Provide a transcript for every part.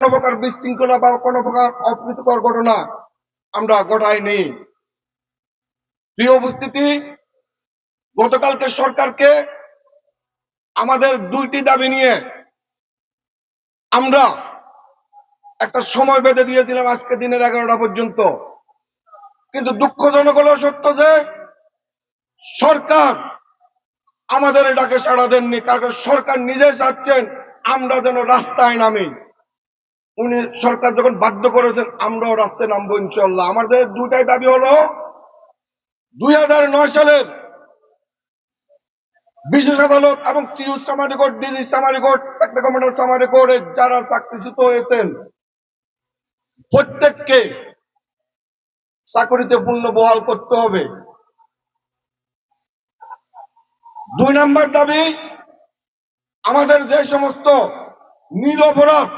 কোনো প্রকার বিশৃঙ্খলা বা কোনো প্রকার অপ্রীতিকর ঘটনা আমরা ঘটাইনি। প্রিয় উপস্থিতি, গতকালকে সরকারকে আমাদের দুইটি দাবি নিয়ে আমরা একটা সময় বেঁধে দিয়েছিলাম আজকে দিনের এগারোটা পর্যন্ত। কিন্তু দুঃখজনক হলো সত্য যে সরকার আমাদের এটাকে সাড়া দেননি, কারণ সরকার নিজে চাচ্ছেন আমরা যেন রাস্তায় নামি। উনি সরকার যখন বাধ্য করেছেন, আমরাও রাস্তায় নামবো ইনশাল্লাহ আমাদের দুটাই দাবি হলো, দুই নয় সালের বিশেষ আদালত এবং sews summary court, DG summary court একটা কমান্ডার সামারি কোর্টে যারা চাকরিচ্যুত হয়েছেন, প্রত্যেককে চাকরিতে পূর্ণ বহাল করতে হবে। দুই নাম্বার দাবি, আমাদের যে সমস্ত নিরপরাধ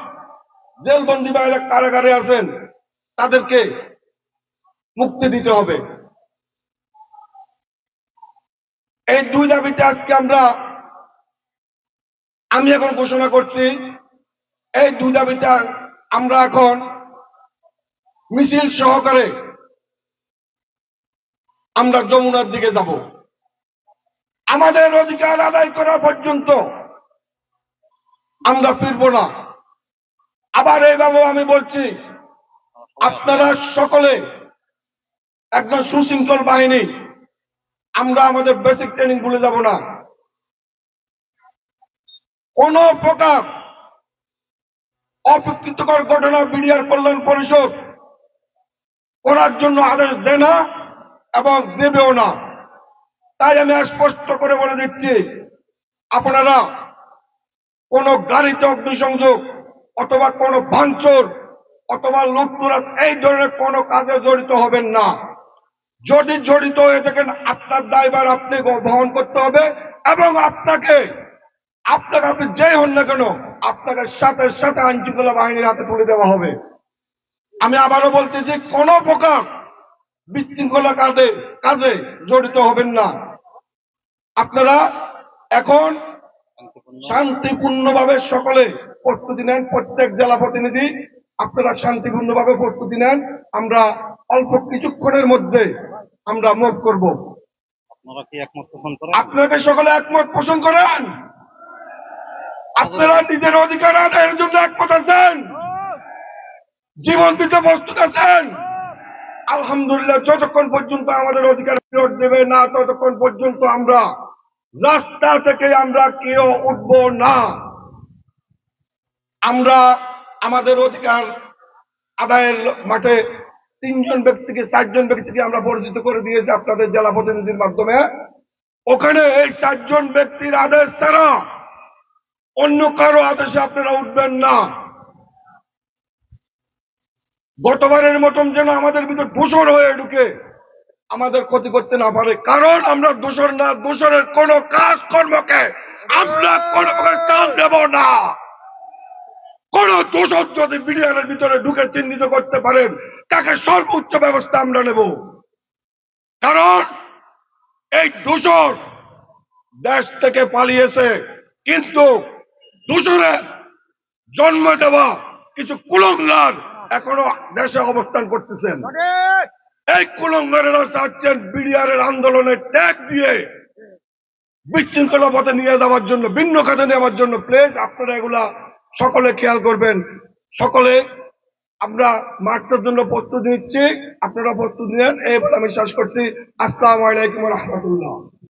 জেলবন্দি বাইরে কারাগারে আছেন, তাদেরকে মুক্তি দিতে হবে। এই দুই দাবিতে আজকে আমরা, আমি এখন ঘোষণা করছি, এই দুই দাবিতে আমরা এখন মিছিল সহকারে আমরা যমুনার দিকে যাব। আমাদের অধিকার আদায় করা পর্যন্ত আমরা ফিরব না। আবার এইভাবে আমি বলছি, আপনারা সকলে একজন সুশৃঙ্খল বাহিনী, আমরা আমাদের বেসিক ট্রেনিং ভুলে যাব না। কোন প্রকার অপ্রীতিকর ঘটনা বিডিআর কল্যাণ পরিষদ করার জন্য আদেশ দেয় না এবং দেবেও না। তাই আমি স্পষ্ট করে বলে দিচ্ছি, আপনারা কোন গাড়িতে অগ্নিসংযোগ অথবা কোন ভাঙচুর, অথবা লুটতরাজ, এই ধরনের কোন কাজে জড়িত হবেন না। যদি জড়িত হয়ে থাকেন, আপনার দায়ভার আপনি বহন করতে হবে এবং আপনাকে আপনাকে আপনি যেই হন না কেন, আপনাকে সাথে সাথে আইন শৃঙ্খলা বাহিনীর হাতে তুলে দেওয়া হবে। আমি আবারও বলতেছি, কোন প্রকার বিশৃঙ্খলা কাজে কাজে জড়িত হবেন না। আপনারা এখন শান্তিপূর্ণভাবে সকলে প্রস্তুতি নেন। প্রত্যেক জেলা প্রতিনিধি আপনারা শান্তিপূর্ণভাবে প্রস্তুতি নেন। আমরা অল্প কিছুক্ষণের মধ্যে আমরা মুভ করব। আপনাকে সকলে একমত পোষণ করেন? আপনারা নিজের অধিকার আদায়ের জন্য একমত আছেন? জীবন দিতে প্রস্তুত আছেন? আলহামদুলিল্লাহ যতক্ষণ পর্যন্ত আমাদের অধিকার ফেরত দেবে না ততক্ষণ পর্যন্ত আমরা রাস্তা থেকে আমরা কেউ উঠব না। আমরা আমাদের অধিকার আদায়ের মাঠে তিনজন ব্যক্তিকে, চারজন ব্যক্তিকে আমরা পরিচিত করে দিয়েছি আপনাদের জেলা প্রতিনিধির মাধ্যমে। ওখানে এই চারজন ব্যক্তির আদেশ ছাড়া অন্য কারও আদেশে আপনারা উঠবেন না। গতবারের মতন যেন আমাদের ভিতর দোষর হয়ে ঢুকে আমাদের ক্ষতি করতে না পারে। কারণ আমরা দোষর না, দোষরের কোন কাজ কর্মকে আমরা কোন স্থান দেব না। কোন দোষর যদি বিডিআরের ভিতরে ঢুকে চিহ্নিত করতে পারেন, তাকে সর্বোচ্চ ব্যবস্থা আমরা নেব। কারণ এই দোষর দেশ থেকে পালিয়েছে, কিন্তু দোষরের জন্ম দেওয়া কিছু কুলঙ্গার এখনও দেশে অবস্থান করতেছেন। এই কুলঙ্গারেরা চাচ্ছেন বিডিআর এর আন্দোলনের ট্যাগ দিয়ে বিশৃঙ্খলা পথে নিয়ে যাওয়ার জন্য, ভিন্ন খাতে নেওয়ার জন্য। প্লিজ, আপনারা এগুলা সকলে খেয়াল করবেন। সকলে, আমরা মার্চের জন্য প্রস্তুতি দিচ্ছি আপনারা প্রস্তুতি নেন। এই বলে আমি শেষ করছি। আসসালামু আলাইকুম রহমতুল্লাহ।